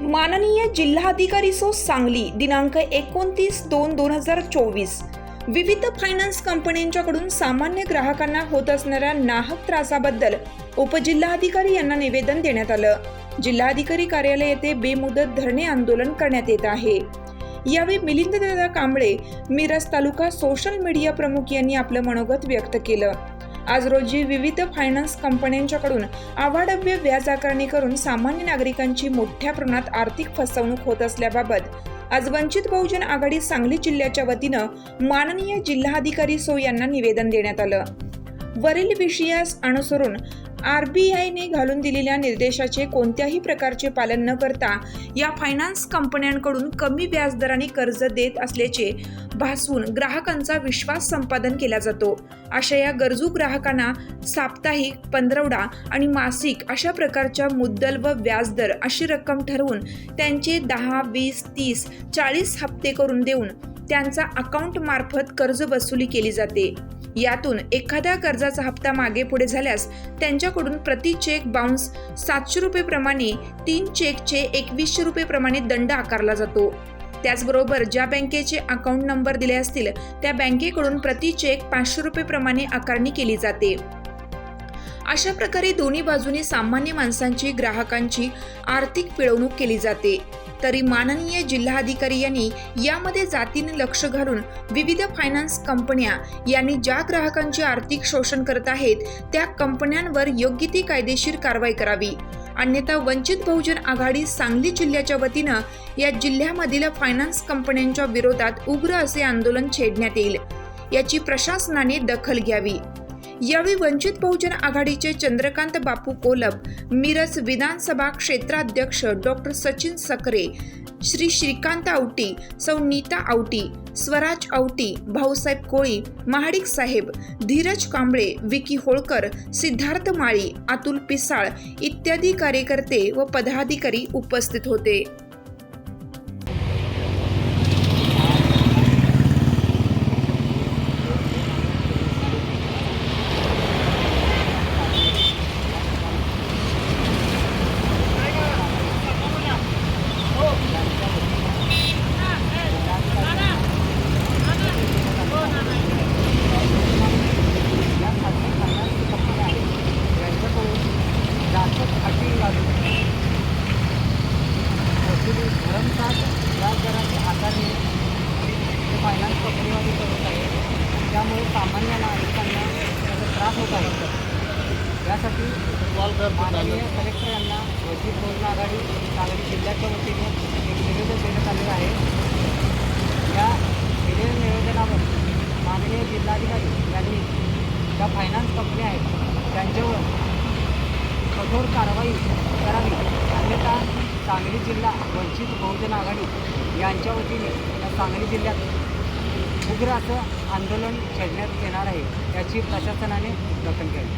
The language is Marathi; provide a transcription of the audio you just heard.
माननीय जिल्हाधिकारी सो सांगली दिनांक एकोणतीस दोन दोन हजार चोवीस. विविध फायनान्स कंपन्यांच्याकडून सामान्य ग्राहकांना होत असणाऱ्या नाहक त्रासाबद्दल उपजिल्हाधिकारी यांना निवेदन देण्यात आलं. जिल्हाधिकारी कार्यालय येथे बेमुदत धरणे आंदोलन करण्यात येत आहे. यावेळी मिलिंददादा कांबळे मिरज तालुका सोशल मीडिया प्रमुख यांनी आपलं मनोगत व्यक्त केलं. आज रोजी विविध फायनान्स कंपन्यांच्याकडून आवाढव्य व्याज आकारणी करून सामान्य नागरिकांची मोठ्या प्रमाणात आर्थिक फसवणूक होत असल्याबाबत आज वंचित बहुजन आघाडी सांगली जिल्ह्याच्या वतीनं माननीय जिल्हाधिकारी सो यांना निवेदन देण्यात आलं. वरील विषयास अनुसरून आर बी आयने घालून दिलेल्या निर्देशाचे कोणत्याही प्रकारचे पालन न करता या फायनान्स कंपन्यांकडून कमी व्याजदराने कर्ज देत असल्याचे भासवून ग्राहकांचा विश्वास संपादन केला जातो. अशा या गरजू ग्राहकांना साप्ताहिक पंधरवडा आणि मासिक अशा प्रकारच्या मुद्दल व व्याजदर अशी रक्कम ठरवून त्यांचे दहा वीस तीस चाळीस हप्ते करून देऊन त्यांचा अकाउंट मार्फत कर्ज वसुली केली जाते. यातून एखाद्या कर्जाचा हप्ता मागे पुढे झाल्यास त्यांच्याकडून प्रति चेक बाउन्स सातशे रुपये प्रमाणे तीन चेकचे एकवीसशे रुपये प्रमाणे दंड आकारला जातो. त्याचबरोबर ज्या बँकेचे अकाउंट नंबर दिले असतील त्या बँकेकडून प्रति चेक पाचशे रुपये प्रमाणे आकारणी केली जाते. अशा प्रकारे दोन्ही बाजूनी सामान्य माणसांची ग्राहकांची आर्थिक पिळवणूक केली जाते. तरी माननीय जिल्हाधिकारी यांनी यामध्ये जातीने लक्ष घालून विविध फायनान्स कंपन्या यांनी ज्या ग्राहकांचे आर्थिक शोषण करत आहेत त्या कंपन्यांवर योग्य ती कायदेशीर कारवाई करावी. अन्यथा वंचित बहुजन आघाडी सांगली जिल्ह्याच्या वतीनं या जिल्ह्यामधील फायनान्स कंपन्यांच्या विरोधात उग्र असे आंदोलन छेडण्यात येईल. याची प्रशासनाने दखल घ्यावी. यावेळी वंचित बहुजन आघाडीचे चंद्रकांत बापू कोलप मिरज विधानसभा क्षेत्राध्यक्ष डॉक्टर सचिन सकरे श्री श्रीकांत आवटी सौ नीता आवटी स्वराज आवटी भाऊसाहेब कोळी महाडिक साहेब धीरज कांबळे विकी होळकर सिद्धार्थ माळी अतुल पिसाळ इत्यादी कार्यकर्ते व पदाधिकारी उपस्थित होते. फायनान्स कंपनीवाले करत आहे त्यामुळे सामान्य नागरिकांना त्याचा त्रास होत आहे. यासाठी माननीय कलेक्टर यांना वैद्यकीय बहुजन आघाडी सांगली जिल्ह्याच्या वतीने एक निवेदन देण्यात आलेलं आहे. या दिलेल्या निवेदनावर माननीय जिल्हाधिकारी यांनी ज्या फायनान्स कंपन्या आहेत त्यांच्यावर कठोर कारवाई करावी. अन्यथा सांगली जिल्हा वंचित बहुजन आघाडी यांच्या वतीने सांगली जिल्ह्यात उग्र असं आंदोलन छेडण्यात येणार आहे याची प्रशासनाने दखल घ्यावी